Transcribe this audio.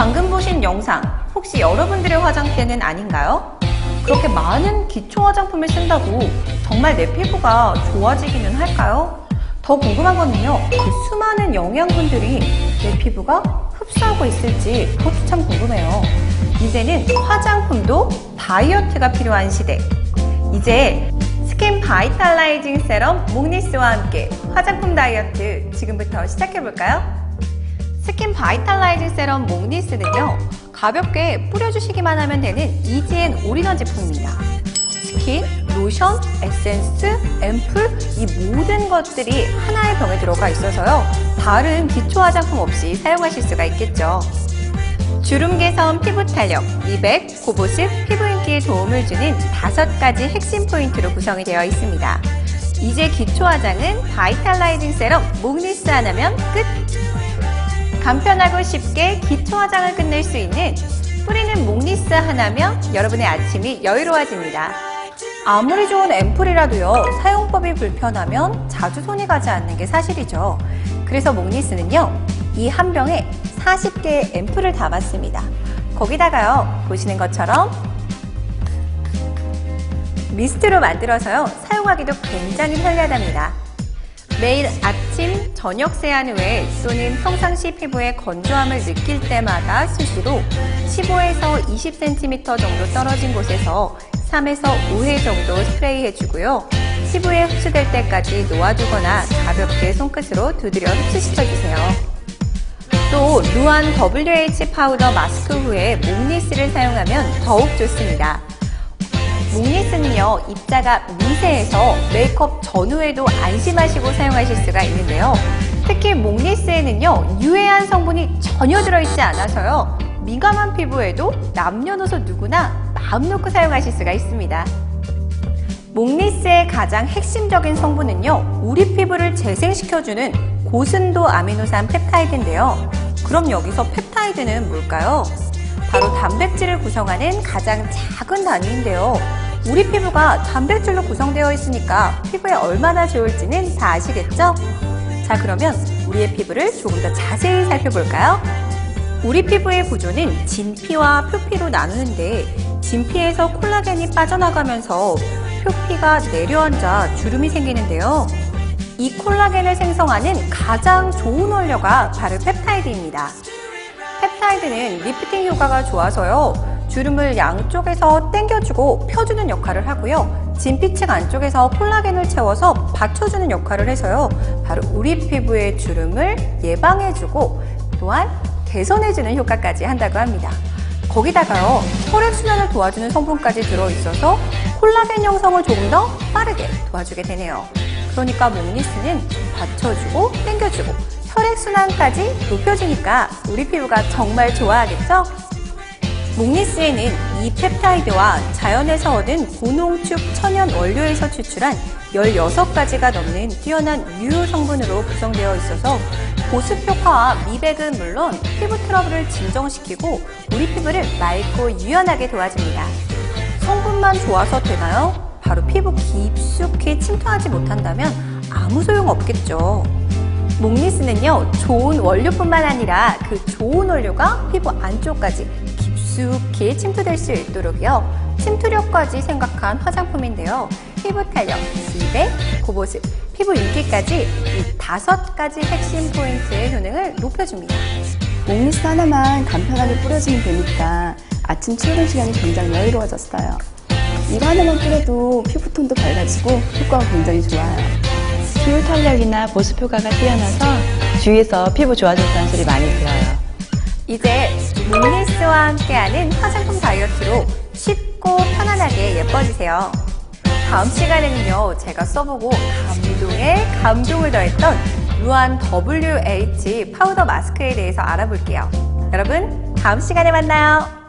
보신 영상 혹시 여러분들의 화장대는 아닌가요? 그렇게 많은 기초 화장품을 쓴다고 정말 내 피부가 좋아지기는 할까요? 더 궁금한 거는요, 그 수많은 영양분들이 내 피부가 흡수하고 있을지 그것도 참 궁금해요. 이제는 화장품도 다이어트가 필요한 시대. 이제 스킨 바이탈라이징 세럼 목니스와 함께 화장품 다이어트 지금부터 시작해볼까요? 스킨 바이탈라이징 세럼 목니스는요, 가볍게 뿌려주시기만 하면 되는 이지앤 올인원 제품입니다. 스킨, 로션, 에센스, 앰플 이 모든 것들이 하나의 병에 들어가 있어서요. 다른 기초 화장품 없이 사용하실 수가 있겠죠. 주름 개선, 피부 탄력, 미백, 고보습, 피부 인기에 도움을 주는 다섯 가지 핵심 포인트로 구성이 되어 있습니다. 이제 기초 화장은 바이탈라이징 세럼 목니스 하나면 끝! 간편하고 쉽게 기초 화장을 끝낼 수 있는 뿌리는 목니스 하나면 여러분의 아침이 여유로워집니다. 아무리 좋은 앰플이라도요, 사용법이 불편하면 자주 손이 가지 않는 게 사실이죠. 그래서 목니스는요, 이 한 병에 40개의 앰플을 담았습니다. 거기다가요, 보시는 것처럼 미스트로 만들어서요, 사용하기도 굉장히 편리하답니다. 매일 아침, 저녁 세안 후에 또는 평상시 피부의 건조함을 느낄 때마다 수시로 15에서 20cm 정도 떨어진 곳에서 3에서 5회 정도 스프레이 해주고요. 피부에 흡수될 때까지 놓아두거나 가볍게 손끝으로 두드려 흡수시켜주세요. 또 루안 WH 파우더 마스크 후에 목니스를 사용하면 더욱 좋습니다. 목니스는요, 입자가 미세해서 메이크업 전후에도 안심하시고 사용하실 수가 있는데요. 특히 목니스에는요, 유해한 성분이 전혀 들어있지 않아서요, 민감한 피부에도 남녀노소 누구나 마음 놓고 사용하실 수가 있습니다. 목니스의 가장 핵심적인 성분은요, 우리 피부를 재생시켜주는 고순도 아미노산 펩타이드인데요. 그럼 여기서 펩타이드는 뭘까요? 바로 단백질을 구성하는 가장 작은 단위인데요. 우리 피부가 단백질로 구성되어 있으니까 피부에 얼마나 좋을지는 다 아시겠죠? 자, 그러면 우리의 피부를 조금 더 자세히 살펴볼까요? 우리 피부의 구조는 진피와 표피로 나누는데 진피에서 콜라겐이 빠져나가면서 표피가 내려앉아 주름이 생기는데요. 이 콜라겐을 생성하는 가장 좋은 원료가 바로 펩타이드입니다. 펩타이드는 리프팅 효과가 좋아서요. 주름을 양쪽에서 당겨주고 펴주는 역할을 하고요. 진피층 안쪽에서 콜라겐을 채워서 받쳐주는 역할을 해서요. 바로 우리 피부의 주름을 예방해주고 또한 개선해주는 효과까지 한다고 합니다. 거기다가요, 혈액순환을 도와주는 성분까지 들어있어서 콜라겐 형성을 조금 더 빠르게 도와주게 되네요. 그러니까 목니스는 받쳐주고 당겨주고 혈액순환까지 높여주니까 우리 피부가 정말 좋아하겠죠? 목니스에는 이 펩타이드와 자연에서 얻은 고농축 천연 원료에서 추출한 16가지가 넘는 뛰어난 유효 성분으로 구성되어 있어서 보습 효과와 미백은 물론 피부 트러블을 진정시키고 우리 피부를 맑고 유연하게 도와줍니다. 성분만 좋아서 되나요? 바로 피부 깊숙이 침투하지 못한다면 아무 소용 없겠죠. 목니스는요, 좋은 원료뿐만 아니라 그 좋은 원료가 피부 안쪽까지 깊숙이 침투될 수 있도록요. 침투력까지 생각한 화장품인데요. 피부 탄력, 미백, 고보습, 피부 윤기까지 이 다섯 가지 핵심 포인트의 효능을 높여줍니다. 목니스 하나만 간편하게 뿌려주면 되니까 아침 출근 시간이 굉장히 여유로워졌어요. 이거 하나만 뿌려도 피부톤도 밝아지고 효과가 굉장히 좋아요. 피부 탄력이나 보습 효과가 뛰어나서 주위에서 피부 좋아졌다는 소리 많이 들어요. 이제 목니스와 함께하는 화장품 다이어트로 쉽고 편안하게 예뻐지세요. 다음 시간에는요, 제가 써보고 감동에 감동을 더했던 루안 WH 파우더 마스크에 대해서 알아볼게요. 여러분, 다음 시간에 만나요.